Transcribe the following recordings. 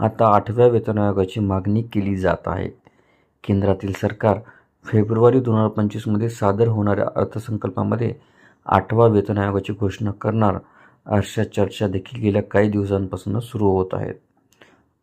आता आठव्या वेतन आयोगाची मागणी केली जात आहे. केंद्रातील सरकार फेब्रुवारी दोन हजार पंचवीसमध्ये सादर होणाऱ्या अर्थसंकल्पामध्ये आठवा वेतन आयोगाची घोषणा करणार अशा चर्चा देखील गेल्या काही दिवसांपासून सुरू होत आहेत.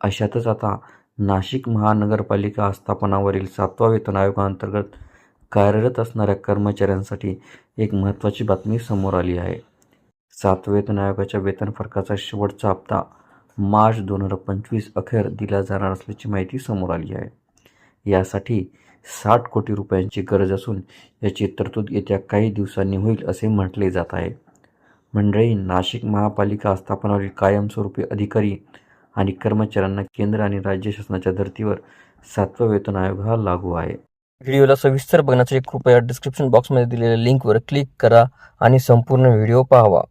अशातच आता नाशिक महानगरपालिका आस्थापनावरील सातवा वेतन आयोगाअंतर्गत कार्यरत असणाऱ्या कर्मचाऱ्यांसाठी एक महत्त्वाची बातमी समोर आली आहे. सात वेतन आयोगाच्या वेतन फरकाचा शेवटचा हप्ता मार्च दोन हजार पंचवीस अखेर दिला जाणार असल्याची माहिती समोर आली आहे. यासाठी साठ कोटी रुपयांची गरज असून याची तरतूद येत्या काही दिवसांनी होईल असे म्हटले जात आहे. मंडळी नाशिक महापालिका आस्थापनावरील कायमस्वरूपी अधिकारी आणि कर्मचाऱ्यांना केंद्र आणि राज्य शासनाच्या धर्तीवर सातवा वेतन आयोग हा लागू आहे. व्हिडिओला सविस्तर बघण्यासाठी कृपया डिस्क्रिप्शन बॉक्समध्ये दिलेल्या लिंकवर क्लिक करा आणि संपूर्ण व्हिडिओ पाहावा.